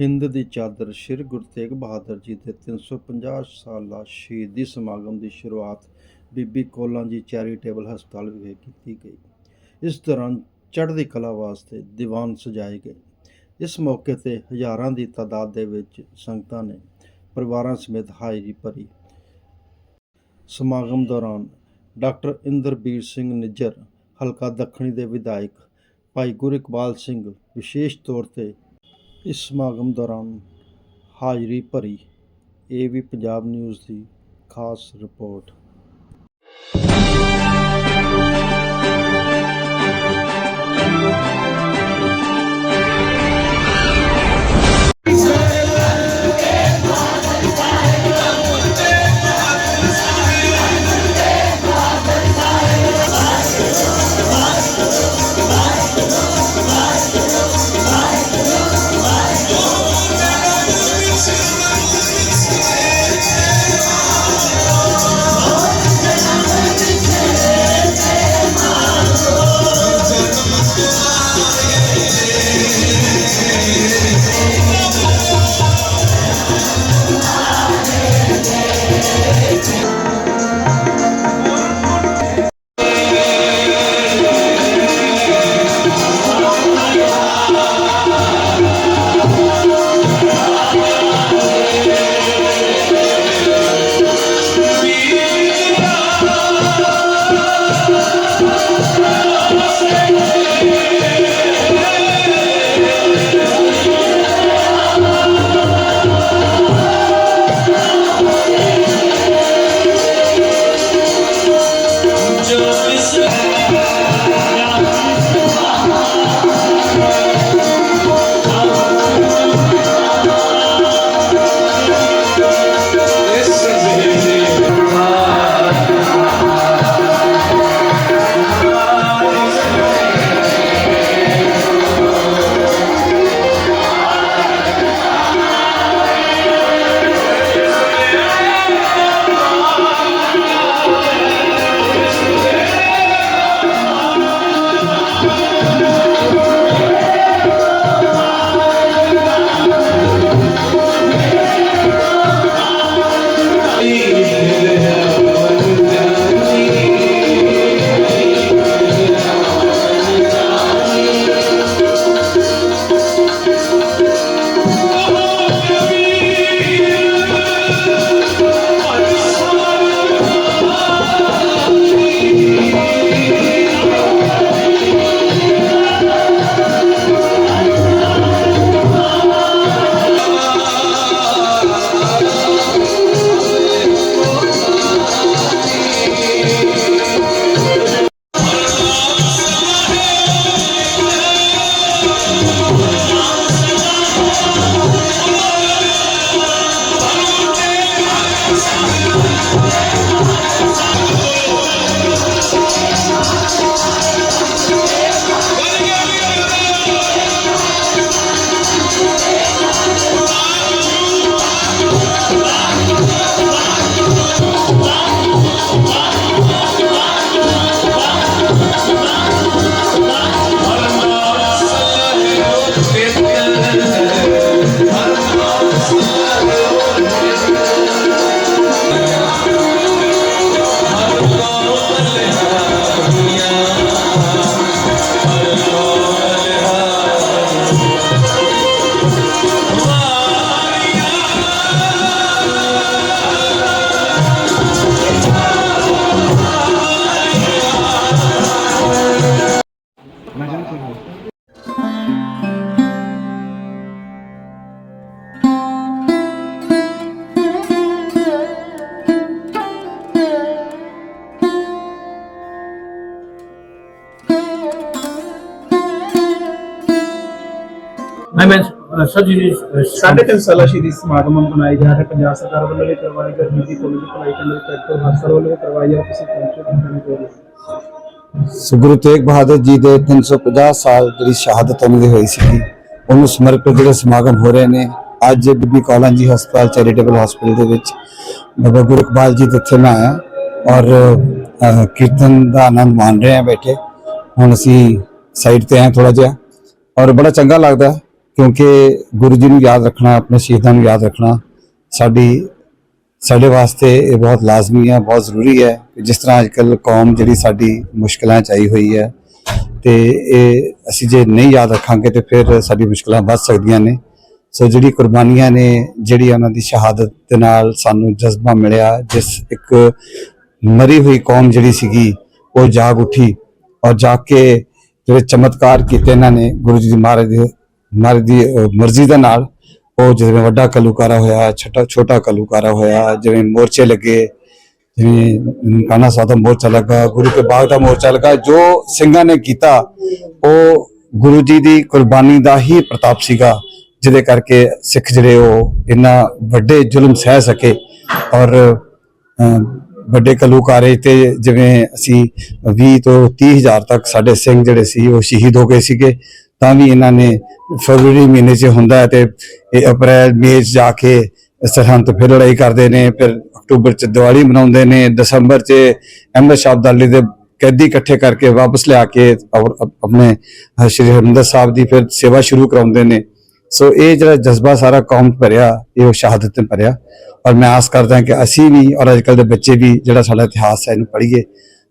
ਹਿੰਦ ਦੀ ਚਾਦਰ ਸ੍ਰੀ ਗੁਰੂ ਤੇਗ ਬਹਾਦਰ ਜੀ ਦੇ 350 ਸਾਲਾ ਸ਼ਹੀਦੀ ਸਮਾਗਮ ਦੀ ਸ਼ੁਰੂਆਤ ਬੀਬੀ ਕੋਲਾਂ ਜੀ ਚੈਰੀਟੇਬਲ ਹਸਪਤਾਲ ਵਿਖੇ ਕੀਤੀ ਗਈ। ਇਸ ਦੌਰਾਨ ਚੜ੍ਹਦੀ ਕਲਾ ਵਾਸਤੇ ਦੀਵਾਨ ਸਜਾਏ ਗਏ। ਇਸ ਮੌਕੇ ਤੇ ਹਜ਼ਾਰਾਂ ਦੀ ਤਾਦਾਦ ਦੇ ਵਿੱਚ ਸੰਗਤਾਂ ਨੇ ਪਰਿਵਾਰਾਂ ਸਮੇਤ ਹਾਜ਼ਰੀ ਭਰੀ। ਸਮਾਗਮ ਦੌਰਾਨ ਡਾਕਟਰ ਇੰਦਰਬੀਰ ਸਿੰਘ ਨਿੱਜਰ, ਹਲਕਾ ਦੱਖਣੀ ਦੇ ਵਿਧਾਇਕ ਭਾਈ ਗੁਰਇਕਬਾਲ ਸਿੰਘ ਵਿਸ਼ੇਸ਼ ਤੌਰ ਤੇ ਇਸ ਸਮਾਗਮ ਦੌਰਾਨ ਹਾਜ਼ਰੀ ਭਰੀ ਇਹ ਵੀ ਪੰਜਾਬ ਨਿਊਜ਼ ਦੀ ਖਾਸ ਰਿਪੋਰਟ। ਮੈਂ ਮੈਂ ਸਰ ਜੀ ਸਾਢੇ ਤਿੰਨ ਸਾਲਾ ਸ਼ਹੀਦੀ ਸਮਾਗਮ ਮਨਾਏ ਜਾ ਰਹੇ ਪੰਜਾਬ ਸਰਕਾਰ ਵੱਲੋਂ ਵੀ ਕਰਵਾਈ ਗਈ ਦੀ ਕੋਲ ਭਲਾਈ ਕੇਂਦਰ ਟਰੈਕਟਰ ਹਸਪਤਾਲ ਵੱਲੋਂ ਕਰਵਾਈ ਜਾ ਤੁਸੀਂ ਪਹੁੰਚੇ ਸੋ ਗੁਰੂ ਤੇਗ ਬਹਾਦਰ ਜੀ ਦੇ 350 ਸਾਲ ਜਿਹੜੀ ਸ਼ਹਾਦਤ ਉਹਨਾਂ ਦੀ ਹੋਈ ਸੀ ਉਹਨੂੰ ਸਮਰਪਿਤ ਜਿਹੜੇ ਸਮਾਗਮ ਹੋ ਰਹੇ ਨੇ ਅੱਜ ਬੀਬੀ ਕੌਲਾਂ ਜੀ ਹਸਪਤਾਲ ਚੈਰੀਟੇਬਲ ਹਸਪੀਟਲ ਦੇ ਵਿੱਚ ਬਾਬਾ ਗੁਰੂ ਇਕਬਾਲ ਜੀ ਦੇ ਇੱਥੇ ਮੈਂ ਆਇਆ ਔਰ ਕੀਰਤਨ ਦਾ ਆਨੰਦ ਮਾਣ ਰਹੇ ਹਾਂ ਬੈਠੇ। ਹੁਣ ਅਸੀਂ ਸਾਈਡ ਤੇ ਆਏ ਥੋੜਾ ਜਿਹਾ ਔਰ ਬੜਾ ਚੰਗਾ ਲੱਗਦਾ ਹੈ। ਕਿਉਂਕਿ ਗੁਰੂ ਜੀ ਨੂੰ ਯਾਦ ਰੱਖਣਾ, ਆਪਣੇ ਸ਼ਹੀਦਾਂ ਨੂੰ ਯਾਦ ਰੱਖਣਾ ਸਾਡੀ, ਸਾਡੇ ਵਾਸਤੇ ਇਹ ਬਹੁਤ ਲਾਜ਼ਮੀ ਹੈ, ਬਹੁਤ ਜ਼ਰੂਰੀ ਹੈ ਕਿ ਜਿਸ ਤਰ੍ਹਾਂ ਅੱਜਕੱਲ ਕੌਮ ਜਿਹੜੀ ਸਾਡੀ ਮੁਸ਼ਕਲਾਂ ਚ ਆਈ ਹੋਈ ਹੈ ਤੇ ਇਹ ਅਸੀਂ ਜੇ ਨਹੀਂ ਯਾਦ ਰੱਖਾਂਗੇ ਤੇ ਫਿਰ ਸਾਡੀ ਮੁਸ਼ਕਲਾਂ ਵੱਧ ਸਕਦੀਆਂ ਨੇ। ਸੋ ਜਿਹੜੀ ਕੁਰਬਾਨੀਆਂ ਨੇ, ਜਿਹੜੀ ਉਹਨਾਂ ਦੀ ਸ਼ਹਾਦਤ ਦੇ ਨਾਲ ਸਾਨੂੰ ਜਜ਼ਬਾ ਮਿਲਿਆ, ਜਿਸ ਇੱਕ ਮਰੀ ਹੋਈ ਕੌਮ ਜਿਹੜੀ ਸੀਗੀ, ਉਹ ਜਾਗ ਉੱਠੀ ਔਰ ਜਾਗ ਕੇ ਜਿਹੜੇ ਚਮਤਕਾਰ ਕੀਤੇ ਇਹਨਾਂ ਨੇ ਗੁਰੂ ਜੀ ਦੀ ਮਹਾਰਾਜ ਦੇ ਮਹਾਰਾਜ ਮਰਜ਼ੀ ਦੇ ਨਾਲ ਉਹ ਜਿਵੇਂ ਵੱਡਾ ਕਲੂਕਾਰਾ ਹੋਇਆ ਛੋਟਾ ਛੋਟਾ ਕਲੂਕਾਰਾ ਹੋਇਆ ਜਿਵੇਂ ਮੋਰਚੇ ਲੱਗੇ ਜਿਵੇਂ ਕਾਨਾ ਸਾਹਿਬ ਦਾ ਮੋਰਚਾ ਲੱਗਾ ਗੁਰੂ ਕੇ ਬਾਗ ਦਾ ਮੋਰਚਾ ਲੱਗਾ ਜੋ ਸਿੰਘਾਂ ਨੇ ਕੀਤਾ ਉਹ ਗੁਰੂ ਜੀ ਦੀ ਕੁਰਬਾਨੀ ਦਾ ਹੀ ਪ੍ਰਤਾਪ ਸੀਗਾ ਜਿਹਦੇ ਕਰਕੇ ਸਿੱਖ ਜਿਹੜੇ ਉਹ ਇੰਨਾ ਵੱਡੇ ਜ਼ੁਲਮ ਸਹਿ ਸਕੇ ਔਰ ਅਹ, ਵੱਡੇ ਕਲੂਕਾਰੇ ਤੇ ਜਿਵੇਂ ਅਸੀਂ 20 ਤੋਂ 30 ਹਜ਼ਾਰ ਤੱਕ ਸਾਡੇ ਸਿੰਘ ਜਿਹੜੇ ਸੀ ਉਹ ਸ਼ਹੀਦ ਹੋ ਗਏ ਸੀਗੇ ਤਾਂ ਵੀ ਇਹਨਾਂ ਨੇ ਫਰਵਰੀ ਮਹੀਨੇ 'ਚ ਹੁੰਦਾ ਹੈ ਤੇ ਇਹ ਅਪ੍ਰੈਲ, ਮਈ 'ਚ ਜਾ ਕੇ ਸਰਹੰਦ ਫਿਰ ਲੜਾਈ ਕਰਦੇ ਨੇ, ਫਿਰ ਅਕਤੂਬਰ 'ਚ ਦੀਵਾਲੀ ਮਨਾਉਂਦੇ ਨੇ, ਦਸੰਬਰ 'ਚ ਅਹਿਮਦ ਸ਼ਾਹ ਅਬਦਾਲੀ ਦੇ ਕੈਦੀ ਇਕੱਠੇ ਕਰਕੇ ਵਾਪਸ ਲਿਆ ਕੇ ਔਰ ਆਪਣੇ ਸ਼੍ਰੀ ਹਰਿਮੰਦਰ ਸਾਹਿਬ ਦੀ ਫਿਰ ਸੇਵਾ ਸ਼ੁਰੂ ਕਰਾਉਂਦੇ ਨੇ। ਸੋ ਇਹ ਜਿਹੜਾ ਜਜ਼ਬਾ ਸਾਰਾ ਕੌਮ ਭਰਿਆ, ਇਹ ਉਹ ਸ਼ਹਾਦਤ ਨੇ ਭਰਿਆ। ਔਰ ਮੈਂ ਆਸ ਕਰਦਾ ਕਿ ਅਸੀਂ ਵੀ ਔਰ ਅੱਜਕੱਲ ਦੇ ਬੱਚੇ ਵੀ ਜਿਹੜਾ ਸਾਡਾ ਇਤਿਹਾਸ ਹੈ ਇਹਨੂੰ ਪੜ੍ਹੀਏ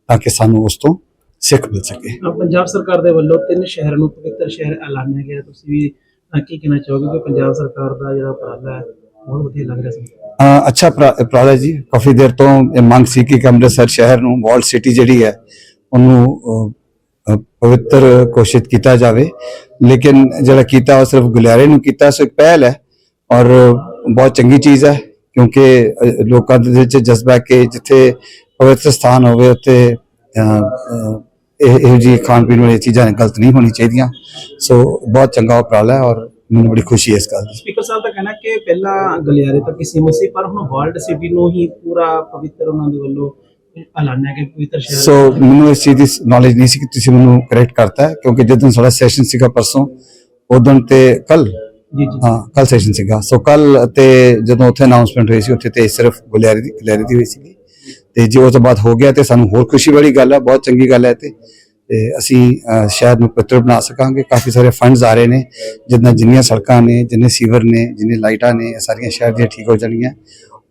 ਤਾਂ ਕਿ ਸਾਨੂੰ ਉਸ ਤੋਂ ਸਿੱਖ ਮਿਲ ਸਕੇ। ਪੰਜਾਬ ਸਰਕਾਰ ਦੇ ਵੱਲੋਂ ਤਿੰਨ ਸ਼ਹਿਰਾਂ ਨੂੰ ਪਵਿੱਤਰ ਸ਼ਹਿਰ ਐਲਾਨਿਆ ਗਿਆ ਤੁਸੀਂ ਵੀ ਕੀ ਕਹਿਣਾ ਚਾਹੋਗੇ ਕਿ ਪੰਜਾਬ ਸਰਕਾਰ ਦਾ ਜਿਹੜਾ ਉਪਰਾਲਾ ਹੈ ਬਹੁਤ ਵਧੀਆ ਲੱਗ ਰਿਹਾ ਸੀ ਅੱਛਾ ਪ੍ਰਾ- ਉਪਰਾਲਾ ਜੀ ਕਾਫੀ ਦੇਰ ਤੋਂ ਇਹ ਮੰਗ ਸੀ ਕਿ ਅੰਮ੍ਰਿਤਸਰ ਸ਼ਹਿਰ ਨੂੰ ਵਾਲ ਸਿਟੀ ਜਿਹੜੀ ਹੈ ਉਹਨੂੰ ਪਵਿੱਤਰ ਘੋਸ਼ਿਤ ਕੀਤਾ ਜਾਵੇ। ਲੇਕਿਨ ਜਿਹੜਾ ਕੀਤਾ ਉਹ ਸਿਰਫ ਗੁਲਿਆਰੇ ਨੂੰ ਕੀਤਾ ਸੋ ਇੱਕ ਪਹਿਲ ਹੈ ਔਰ ਬਹੁਤ ਚੰਗੀ ਚੀਜ਼ ਹੈ ਕਿਉਂਕਿ ਲੋਕਾਂ ਦੇ ਵਿੱਚ ਜਜ਼ਬਾ ਕਿ ਜਿੱਥੇ ਪਵਿੱਤਰ ਸਥਾਨ ਹੋਵੇ ਉੱਥੇ ਇਹ ਜਿਹੀ ਖਾਣ ਪੀਣ ਵਾਲੀਆਂ ਚੀਜ਼ਾਂ ਗਲਤ ਨਹੀਂ ਹੋਣੀ ਚਾਹੀਦੀਆਂ। ਸੋ ਬਹੁਤ ਚੰਗਾ ਉਪਰਾਲਾ ਹੈ ਔਰ ਮੈਨੂੰ ਬੜੀ ਖੁਸ਼ੀ ਹੈ ਇਸ ਗੱਲ ਦੀ। ਸਪੀਕਰ ਸਾਹਿਬ ਦਾ ਕਹਿਣਾ ਕਿ ਪਹਿਲਾਂ ਗਲਿਆਰੇ ਤੱਕ ਹੀ ਸੀਮਤ ਸੀ ਪਰ ਹੁਣ ਵਰਲਡ ਸਿਟੀ ਨੂੰ ਹੀ ਪੂਰਾ ਪਵਿੱਤਰ ਉਹਨਾਂ ਦੇ ਵੱਲੋਂ ਐਲਾਨਿਆ ਗਿਆ ਪਵਿੱਤਰ ਸ਼ਹਿਰ ਸੋ ਮੈਨੂੰ ਇਸ ਚੀਜ਼ ਦੀ ਨੌਲੇਜ ਨਹੀਂ ਸੀ ਕਿ ਤੁਸੀਂ ਮੈਨੂੰ ਕਰੈਕਟ ਕਰਤਾ ਹੈ ਕਿਉਂਕਿ ਜਦੋਂ ਸਾਡਾ ਸੈਸ਼ਨ ਸੀਗਾ ਪਰਸੋਂ ਉਦੋਂ ਤੇ ਕੱਲ ਜੀ ਜੀ। ਹਾਂ ਕੱਲ ਸੈਸ਼ਨ ਸੀਗਾ। ਸੋ ਕੱਲ ਤੇ ਜਦੋਂ ਉੱਥੇ ਅਨਾਉਂਸਮੈਂਟ ਹੋਈ ਸੀ ਉੱਥੇ ਤੇ ਸਿਰਫ ਗੁਲਿਆਰੀ ਦੀ ਗੁਲਿਆਰੀ ਦੀ ਹੋਈ ਸੀਗੀ। ਤੇ ਜੇ ਉਹ ਤੋਂ ਬਾਅਦ ਹੋ ਗਿਆ ਤੇ ਸਾਨੂੰ ਹੋਰ ਖੁਸ਼ੀ ਵਾਲੀ ਗੱਲ ਹੈ ਬਹੁਤ ਚੰਗੀ ਗੱਲ ਹੈ ਤੇ। ਤੇ ਅਸੀਂ ਸ਼ਹਿਰ ਨੂੰ ਪਵਿੱਤਰ ਬਣਾ ਸਕਾਂਗੇ। ਕਾਫੀ ਸਾਰੇ ਫੰਡਸ ਆ ਰਹੇ ਨੇ ਜਿੰਨਾ ਜਿੰਨੀਆਂ ਸੜਕਾਂ ਨੇ, ਜਿੰਨੇ ਸੀਵਰ ਨੇ, ਜਿੰਨੇ ਲਾਈਟਾਂ ਨੇ, ਇਹ ਸਾਰੀਆਂ ਸ਼ਹਿਰ ਦੀਆਂ ਠੀਕ ਹੋ ਜਾਣਗੀਆਂ।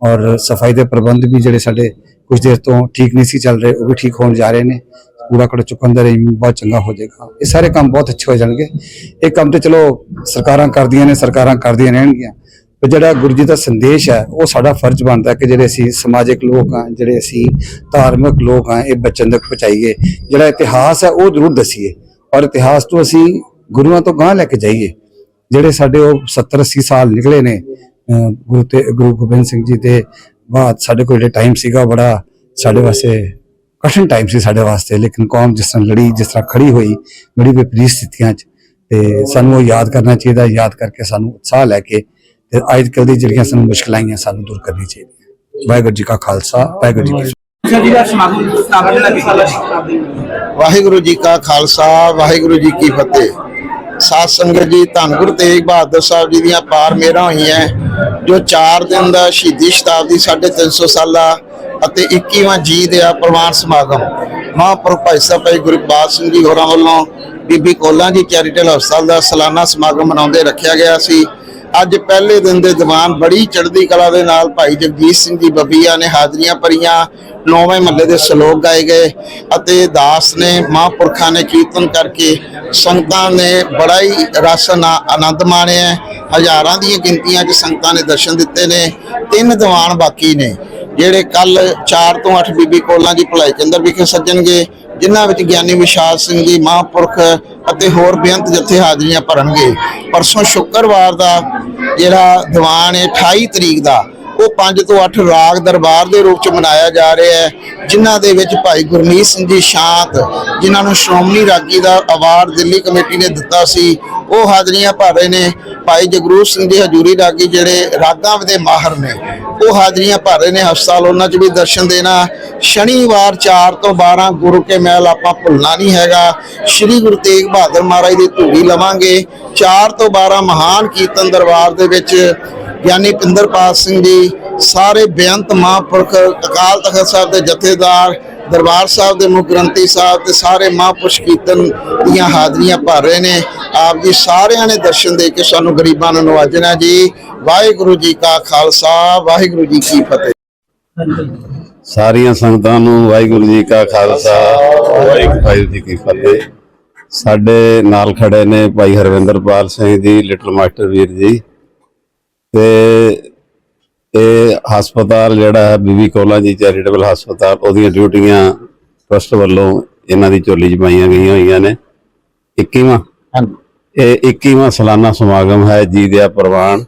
ਔਰ ਸਫ਼ਾਈ ਦੇ ਪ੍ਰਬੰਧ ਵੀ ਜਿਹੜੇ ਸਾਡੇ ਕੁਝ ਦੇਰ ਤੋਂ ਠੀਕ ਨਹੀਂ ਸੀ ਚੱਲ ਰਹੇ, ਉਹ ਵੀ ਠੀਕ ਹੋਣ ਜਾ ਰਹੇ ਨੇ। ਕੂੜਾ ਕੜਾ ਚੁੱਕਣ ਦਾ ਰੇਂਜ ਬਹੁਤ ਚੰਗਾ ਹੋ ਜਾਏਗਾ। ਇਹ ਸਾਰੇ ਕੰਮ ਬਹੁਤ ਅੱਛੇ ਹੋ ਜਾਣਗੇ। ਇਹ ਕੰਮ ਤੇ ਚਲੋ ਸਰਕਾਰਾਂ ਕਰਦੀਆਂ ਨੇ, ਸਰਕਾਰਾਂ ਕਰਦੀਆਂ ਰਹਿਣਗੀਆਂ। ਪਰ ਜਿਹੜਾ ਗੁਰੂ ਜੀ ਦਾ ਸੰਦੇਸ਼ ਹੈ, ਉਹ ਸਾਡਾ ਫਰਜ਼ ਬਣਦਾ ਕਿ ਜਿਹੜੇ ਅਸੀਂ ਸਮਾਜਿਕ ਲੋਕ ਹਾਂ, ਜਿਹੜੇ ਅਸੀਂ ਧਾਰਮਿਕ ਲੋਕ ਹਾਂ, ਇਹ ਬੱਚਨ ਤੱਕ ਪਹੁੰਚਾਈਏ। ਜਿਹੜਾ ਇਤਿਹਾਸ ਹੈ, ਉਹ ਜ਼ਰੂਰ ਦਸੀਏ। ਔਰ ਇਤਿਹਾਸ ਤੋਂ ਅਸੀਂ ਗੁਰੂਆਂ ਤੋਂ ਗਾਂਹ ਲੈ ਕੇ ਜਾਈਏ। ਜਿਹੜੇ ਸਾਡੇ ਉਹ 70 80 ਸਾਲ ਨਿਕਲੇ ਨੇ ਗੁਰੂ ਤੇ, ਗੁਰੂ ਗੋਬਿੰਦ ਸਿੰਘ ਜੀ ਦੇ ਬਾਅਦ ਸਾਡੇ ਕੋਲ ਜਿਹੜਾ ਟਾਈਮ ਸੀਗਾ ਬੜਾ ਸਾਡੇ ਵਾਸਤੇ ਕਠਿਨ ਟਾਈਮ ਸੀ ਸਾਡੇ ਵਾਸਤੇ। ਲੇਕਿਨ ਕੌਮ ਜਿਸ ਤਰ੍ਹਾਂ ਲੜੀ, ਜਿਸ ਤਰ੍ਹਾਂ ਖੜੀ ਹੋਈ, ਬੜੀ ਵਿਪਰੀਤ ਸਥਿਤੀਆਂ 'ਚ। ਤੇ ਸਾਨੂੰ ਉਹ ਯਾਦ ਕਰਨਾ ਚਾਹੀਦਾ, ਯਾਦ ਕਰਕੇ ਸਾਨੂੰ ਉਤਸ਼ਾਹ ਲੈ ਕੇ ਤੇ ਅੱਜ ਕੱਲ੍ਹ ਦੀ ਜਿਹੜੀਆਂ ਸਾਨੂੰ ਮੁਸ਼ਕਲਾਂ ਆਈਆਂ ਸਾਨੂੰ ਦੂਰ ਕਰਨੀ ਚਾਹੀਦੀ ਵਾਹਿਗੁਰੂ ਜੀ ਕਾ ਖਾਲਸਾ ਵਾਹਿਗੁਰੂ ਜੀ ਕੀ ਵਾਹਿਗੁਰੂ ਜੀ ਕਾ ਖਾਲਸਾ ਵਾਹਿਗੁਰੂ ਜੀ ਕੀ ਫਤਿਹ। ਸਾਧ ਸੰਗਤ ਜੀ ਧੰਨ ਗੁਰੂ ਤੇਗ ਬਹਾਦਰ ਸਾਹਿਬ ਜੀ ਦੀਆਂ ਪਾਰ ਮੇਰਾ ਹੋਈਆਂ ਜੋ 4 ਦਿਨ ਦਾ ਸ਼ਹੀਦੀ ਸ਼ਤਾਬਦੀ 350 ਸਾਲਾ ਅਤੇ 21ਵਾਂ ਜੀ ਦੇ ਆ ਪ੍ਰਵਾਨ ਸਮਾਗਮ। ਮਹਾਂਪੁਰਖ ਭਾਈ ਸਾਹਿਬ ਭਾਈ ਗੁਰੂ ਇਕਬਾਲ ਸਿੰਘ ਜੀ ਹੋਰਾਂ ਵੱਲੋਂ ਬੀਬੀ ਕੋਲਾਂ ਜੀ ਚੈਰੀਟੇਬਲ ਹਸਪਤਾਲ ਦਾ ਸਾਲਾਨਾ ਸਮਾਗਮ ਮਨਾਉਂਦੇ ਰੱਖਿਆ ਗਿਆ ਸੀ। ਅੱਜ ਪਹਿਲੇ ਦਿਨ ਦੇ ਦੀਵਾਨ ਬੜੀ ਚੜ੍ਹਦੀ ਕਲਾ ਦੇ ਨਾਲ ਭਾਈ ਜਗਜੀਤ ਸਿੰਘ ਜੀ ਬੱਬੀਆ ਨੇ ਹਾਜ਼ਰੀਆਂ ਭਰੀਆਂ। ਨੌਵੇਂ ਮਹੱਲੇ ਦੇ ਸ਼ਲੋਕ ਗਾਏ ਗਏ ਅਤੇ ਦਾਸ ਨੇ, ਮਹਾਂਪੁਰਖਾਂ ਨੇ ਕੀਰਤਨ ਕਰਕੇ ਸੰਗਤਾਂ ਨੇ ਬੜਾ ਹੀ ਰਸ ਆਨਾ- ਆਨੰਦ ਮਾਣਿਆ ਹਜ਼ਾਰਾਂ ਦੀਆਂ ਗਿਣਤੀਆਂ 'ਚ ਸੰਗਤਾਂ ਨੇ ਦਰਸ਼ਨ ਦਿੱਤੇ ਨੇ। ਤਿੰਨ ਦੀਵਾਨ ਬਾਕੀ ਨੇ, ਜਿਹੜੇ ਕੱਲ 4 ਤੋਂ 8 ਬੀਬੀ ਕੋਲਾਂ ਦੀ ਭਲਾਈ ਕੇਂਦਰ ਵਿਖੇ ਸੱਜਣਗੇ। ਜਿਨ੍ਹਾਂ ਵਿੱਚ ਗਿਆਨੀ ਵਿਸ਼ਾਲ ਸਿੰਘ ਜੀ, ਮਹਾਂਪੁਰਖ ਅਤੇ ਹੋਰ ਬੇਅੰਤ ਜਥੇ ਹਾਜ਼ਰੀਆਂ ਭਰਨਗੇ। ਪਰਸੋਂ ਸ਼ੁੱਕਰਵਾਰ ਦਾ ਜਿਹੜਾ ਦੀਵਾਨ ਹੈ 28 ਤਰੀਕ ਦਾ ਉਹ 5 ਤੋਂ 8 ਰਾਗ ਦਰਬਾਰ ਦੇ ਰੂਪ ਚ ਮਨਾਇਆ ਜਾ ਰਿਹਾ ਹੈ, ਜਿਨ੍ਹਾਂ ਦੇ ਵਿੱਚ ਭਾਈ ਗੁਰਮੀਤ ਸਿੰਘ ਜੀ ਸ਼ਾਂਤ, ਜਿਨ੍ਹਾਂ ਨੂੰ ਸ਼੍ਰੋਮਣੀ ਰਾਗੀ ਦਾ ਅਵਾਰਡ ਦਿੱਲੀ ਕਮੇਟੀ ਨੇ ਦਿੱਤਾ ਸੀ, ਉਹ ਹਾਜ਼ਰੀਆਂ ਭਰ ਰਹੇ ਨੇ। ਭਾਈ ਜਗਰੂਪ ਸਿੰਘ ਜੀ ਹਜੂਰੀ ਰਾਗੀ ਜਿਹੜੇ ਰਾਗਾਂ ਦੇ ਮਾਹਰ ਨੇ, ਉਹ ਹਾਜ਼ਰੀਆਂ ਭਰ ਰਹੇ ਨੇ। ਹਸਪਤਾਲ ਉਹਨਾਂ 'ਚ ਵੀ ਦਰਸ਼ਨ ਦੇਣਾ। ਸ਼ਨੀਵਾਰ 4 ਤੋਂ 12 ਗੁਰੂ ਕੇ ਮਹਿਲ ਆਪਾਂ ਭੁੱਲਣਾ ਨਹੀਂ ਹੈਗਾ। ਸ੍ਰੀ ਗੁਰੂ ਤੇਗ ਬਹਾਦਰ ਮਹਾਰਾਜ ਦੀ ਧੂੜੀ ਲਵਾਂਗੇ। 4 ਤੋਂ 12 ਮਹਾਨ ਕੀਰਤਨ ਦਰਬਾਰ ਦੇ ਵਿੱਚ ਗਿਆਨੀ ਪਿੰਦਰਪਾਲ ਸਿੰਘ ਜੀ ਸਾਰੇ ਬੇਅੰਤ ਮਹਾਂਪੁਰਖ ਅਕਾਲ ਤਖਤ ਸਾਹਿਬ ਦੇ ਜਥੇਦਾਰ ਦਰਬਾਰ ਸਾਹਿਬ ਦੇ ਮੁੱਖ ਗ੍ਰੰਥੀ ਸਾਹਿਬ ਤੇ ਸਾਰੇ ਮਹਾਂਪੁਰਸ਼ ਕੀਰਤਨ ਦੀਆਂ ਹਾਜ਼ਰੀਆਂ ਭਰ ਰਹੇ ਨੇ। ਆਪ ਜੀ ਸਾਰਿਆਂ ਨੇ ਦਰਸ਼ਨ ਦੇ ਕੇ ਸਾਨੂੰ ਗਰੀਬਾਂ ਨੂੰ ਨਵਾਜਣਾ ਜੀ। ਵਾਹਿਗੁਰੂ ਜੀ ਕਾ ਖਾਲਸਾ ਵਾਹਿਗੁਰੂ ਜੀ ਕੀ ਫਤਿਹ। ਸਾਰੀਆਂ ਸੰਗਤਾਂ ਨੂੰ ਵਾਹਿਗੁਰੂ ਜੀ ਕਾ ਖਾਲਸਾ ਵਾਹਿਗੁਰੂ ਜੀ ਕੀ ਫਤਿਹ। ਸਾਡੇ ਨਾਲ ਖੜੇ ਨੇ ਭਾਈ ਹਰਵਿੰਦਰਪਾਲ ਸਿੰਘ ਜੀ ਲਿਟਲ ਮਾਸਟਰ ਵੀਰ ਜੀ। ਤੇ ਇਹ ਹਸਪਤਾਲ ਜਿਹੜਾ ਹੈ ਬੀਬੀ ਕੋਲਾ ਜੀ ਚੈਰੀਟੇਬਲ ਹਸਪਤਾਲ ਉਹਦੀਆਂ ਡਿਊਟੀਆਂ ਟਰਸਟ ਵੱਲੋਂ ਇਹਨਾਂ ਦੀ ਝੋਲੀ 'ਚ ਪਾਈਆਂ ਗਈਆਂ ਹੋਈਆਂ ਨੇ। 21ਵਾਂ ਇਹ 21ਵਾਂ ਸਾਲਾਨਾ ਸਮਾਗਮ ਹੈ ਜੀ ਦਿਆ ਪ੍ਰਵਾਨ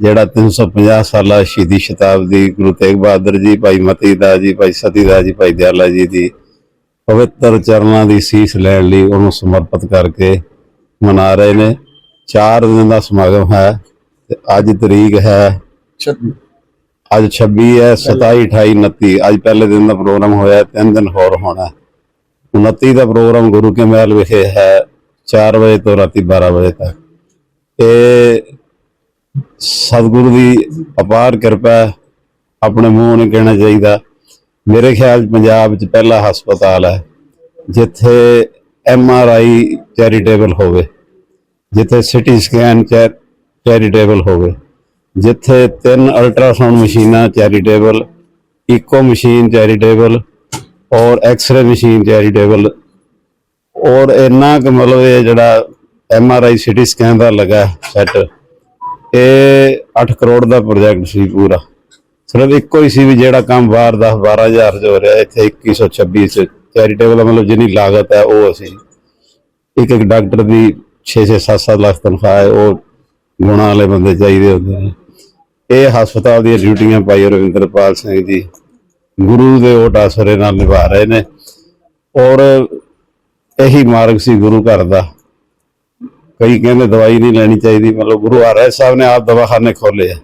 ਜਿਹੜਾ 350 ਸਾਲਾ ਸ਼ਹੀਦੀ ਸ਼ਤਾਬਦੀ ਗੁਰੂ ਤੇਗ ਬਹਾਦਰ ਜੀ ਭਾਈ ਮਤੀ ਦਾ ਜੀ ਭਾਈ ਸਤੀ ਦਾ ਜੀ ਭਾਈ ਦਿਆਲਾ ਜੀ ਦੀ ਪਵਿੱਤਰ ਚਰਨਾਂ ਦੀ ਸੀਸ ਲੈਣ ਲਈ ਉਹਨੂੰ ਸਮਰਪਿਤ ਕਰਕੇ ਮਨਾ ਰਹੇ ਨੇ। 4 ਦਿਨ ਦਾ ਸਮਾਗਮ ਹੈ। ਤੇ ਅੱਜ ਤਰੀਕ ਹੈ ਅੱਜ 26 ਹੈ 27 28 29 ਅੱਜ ਪਹਿਲੇ ਦਿਨ ਦਾ ਪ੍ਰੋਗਰਾਮ ਹੋਇਆ ਤਿੰਨ ਦਿਨ ਹੋਰ ਹੋਣਾ। 29 ਦਾ ਪ੍ਰੋਗਰਾਮ ਗੁਰੂ ਕੇ ਮਹਿਲ ਵਿਖੇ ਹੈ 4 ਵਜੇ ਤੋਂ ਰਾਤੀ 12 ਵਜੇ ਤੱਕ। ਇਹ ਸਤਿਗੁਰੂ ਦੀ ਅਪਾਰ ਕਿਰਪਾ। ਆਪਣੇ ਮੂੰਹ ਨਹੀਂ ਕਹਿਣਾ ਚਾਹੀਦਾ। ਮੇਰੇ ਖਿਆਲ 'ਚ ਪੰਜਾਬ 'ਚ ਪਹਿਲਾ ਹਸਪਤਾਲ ਹੈ ਜਿੱਥੇ ਐਮ ਆਰ ਆਈ ਚੈਰੀਟੇਬਲ ਹੋਵੇ ਜਿੱਥੇ ਸਿਟੀ ਸਕੈਨ ਚੈਰੀਟੇਬਲ ਹੋਵੇ ਜਿੱਥੇ ਤਿੰਨ ਅਲਟਰਾਸਾਊਂਡ ਮਸ਼ੀਨਾਂ ਚੈਰੀਟੇਬਲ ਇਕੋ ਮਸ਼ੀਨ ਚੈਰੀਟੇਬਲ ਔਰ ਐਕਸ-ਰੇ ਮਸ਼ੀਨ ਚੈਰੀਟੇਬਲ ਔਰ ਇੰਨਾ ਕੁ ਮਤਲਬ ਇਹ ਜਿਹੜਾ M R I CT scan ਦਾ ਲੱਗਾ ਸੈੱਟ ਇਹ 8 ਕਰੋੜ ਦਾ ਪ੍ਰੋਜੈਕਟ ਸੀ ਪੂਰਾ। ਸਿਰਫ ਇੱਕੋ ਹੀ ਸੀ ਵੀ ਜਿਹੜਾ ਕੰਮ ਬਾਹਰ 10 12000 ਚ ਹੋ ਰਿਹਾ, ਇੱਥੇ 2126 ਚ। ਚੈਰੀਟੇਬਲ ਮਤਲਬ ਜਿੰਨੀ ਲਾਗਤ ਹੈ ਉਹ ਅਸੀਂ ਇੱਕ ਇੱਕ ਡਾਕਟਰ ਦੀ 6-6 7-7 ਲੱਖ ਤਨਖਾਹ ਹੈ, ਉਹ ਗੁਣਾ ਵਾਲੇ ਬੰਦੇ ਚਾਹੀਦੇ ਹੁੰਦੇ ਨੇ। ਇਹ ਹਸਪਤਾਲ ਦੀਆਂ ਡਿਊਟੀਆਂ ਭਾਈ ਰਵਿੰਦਰਪਾਲ ਸਿੰਘ ਜੀ ਗੁਰੂ ਦੇ ਓਟ ਆਸਰੇ ਨਾਲ ਨਿਭਾ ਰਹੇ ਨੇ। ਔਰ ਇਹੀ ਮਾਰਗ ਸੀ ਗੁਰੂ ਘਰ ਦਾ। ਕਈ ਕਹਿੰਦੇ ਦਵਾਈ ਨਹੀਂ ਲੈਣੀ ਚਾਹੀਦੀ, ਮਤਲਬ ਗੁਰੂ ਹਰਿ ਸਾਹਿਬ ਨੇ ਆਪ ਦਵਾਖਾਨੇ ਖੋਲੇ ਆ।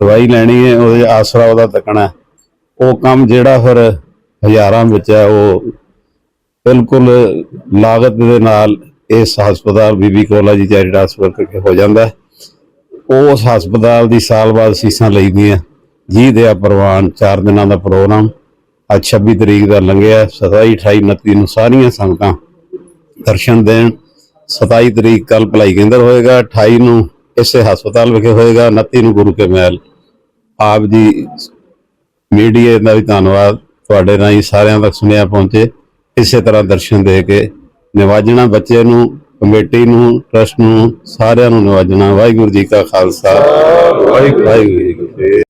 ਦਵਾਈ ਲੈਣੀ ਹੈ, ਉਹਦੇ ਆਸਰਾ ਉਹਦਾ ਤੱਕਣਾ। ਉਹ ਕੰਮ ਜਿਹੜਾ ਫਿਰ ਹਜ਼ਾਰਾਂ ਵਿੱਚ ਹੈ ਉਹ ਬਿਲਕੁਲ ਲਾਗਤ ਦੇ ਨਾਲ ਇਸ ਹਸਪਤਾਲ ਬੀਬੀ ਕੋਲਾ ਜੀ ਚੈਰੀਟੇਬਲ ਹਸਪਤਾਲ ਕਰਕੇ ਹੋ ਜਾਂਦਾ ਉਸ ਹਸਪਤਾਲ ਦੀ ਸਾਲ ਬਾਅਦ ਸੀਸਾਂ ਲਈਦੀਆਂ ਜੀ ਦੇ ਪ੍ਰਵਾਨ 4 ਦਿਨਾਂ ਦਾ ਪ੍ਰੋਗਰਾਮ। ਅੱਜ 26 ਤਰੀਕ ਦਾ ਲੰਘਿਆ 27 28 29 ਨੂੰ ਸਾਰੀਆਂ ਸੰਗਤਾਂ ਦਰਸ਼ਨ ਦੇਣ। 27 ਤਰੀਕ ਕੱਲ ਭਲਾਈ ਕੇਂਦਰ ਹੋਏਗਾ। 28 ਨੂੰ ਇਸੇ ਹਸਪਤਾਲ ਵਿਖੇ ਹੋਏਗਾ। 29 ਨੂੰ ਗੁਰੂ ਕੇ ਮਹਿਲ। ਆਪ ਜੀ, ਮੀਡੀਆ ਦਾ ਵੀ ਧੰਨਵਾਦ। ਤੁਹਾਡੇ ਰਾਹੀਂ ਸਾਰਿਆਂ ਤੱਕ ਸੁਨੇਹਾ ਪਹੁੰਚੇ। ਇਸੇ ਤਰ੍ਹਾਂ ਦਰਸ਼ਨ ਦੇ ਕੇ ਨਿਵਾਜਣਾ ਬੱਚੇ ਨੂੰ ਕਮੇਟੀ ਨੂੰ ਟਰਸਟ ਨੂੰ ਸਾਰਿਆਂ ਨੂੰ ਨਿਵਾਜਣਾ। ਵਾਹਿਗੁਰੂ ਜੀ ਕਾ ਖਾਲਸਾ। ਵਾਹਿਗੁਰੂ ਜੀ ਕੀ ਫਤਿਹ।